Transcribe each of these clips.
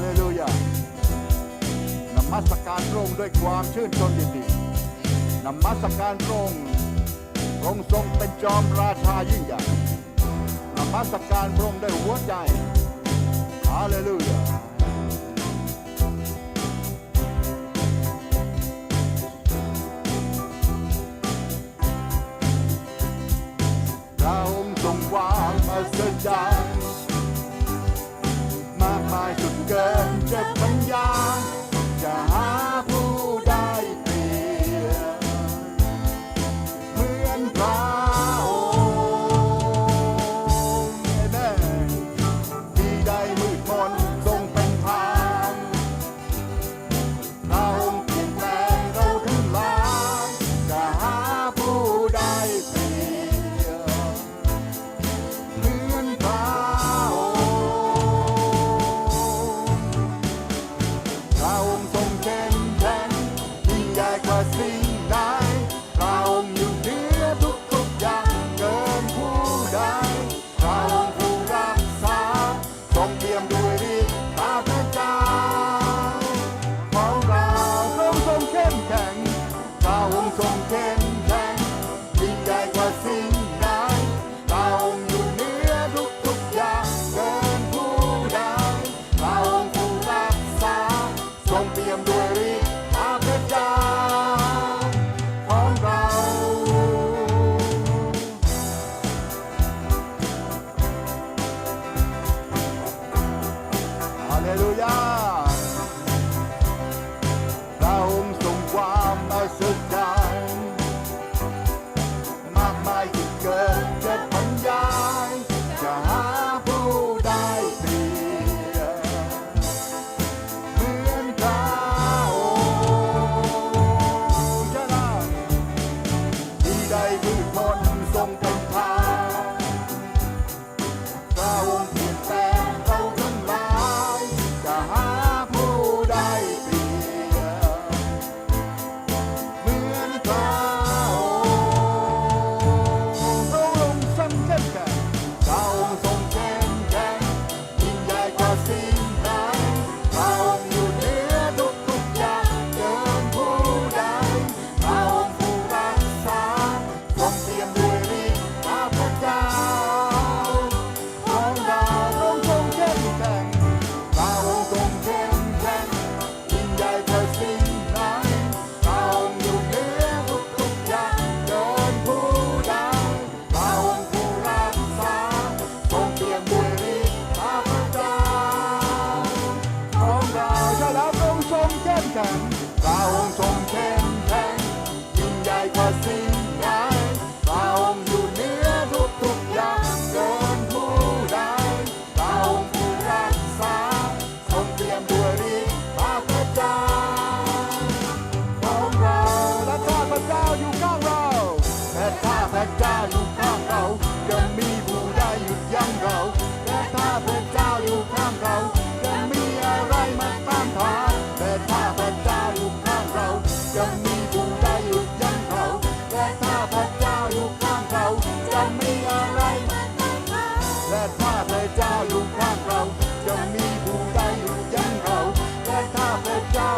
เลลูยานมัสการพระองค์ด้วยความชื่นชมยินดีนมัสการพระองค์องทรงเป็นจอมราชายิ่งใหญ่นมัสการพระองค์ด้วยหัวใจฮาเลลูยา เข้มแข็งยิ่งใหกว่าสิ่งใดเต่าอยู่เหนือทุกๆอย่างเกินผู้ใดเต่าผู้รักษาทรงเปี่ยมด้วยฤทธาพรจ้าของเรา ฮาเลลูยา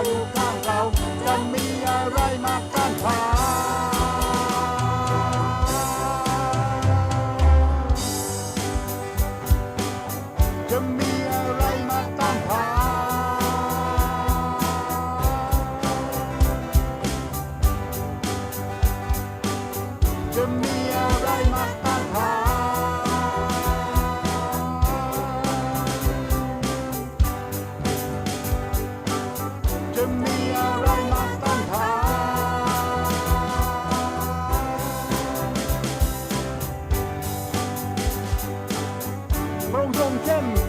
อยู่ข้างเราจะมี Yeah.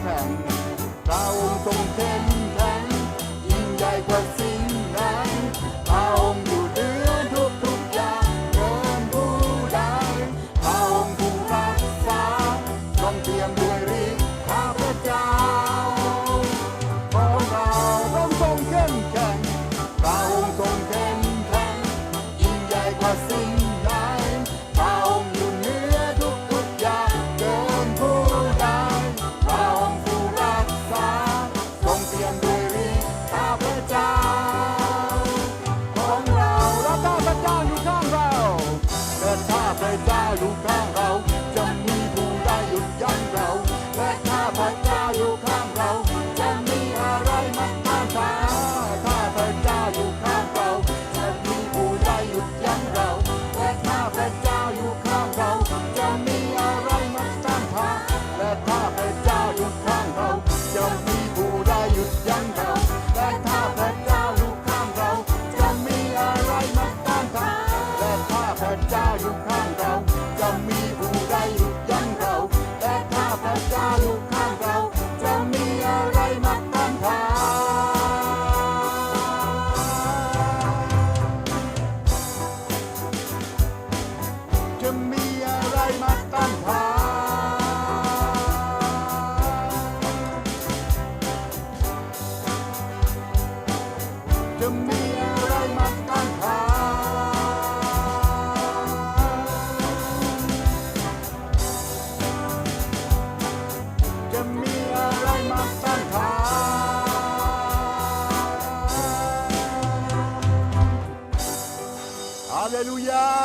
Aleluia!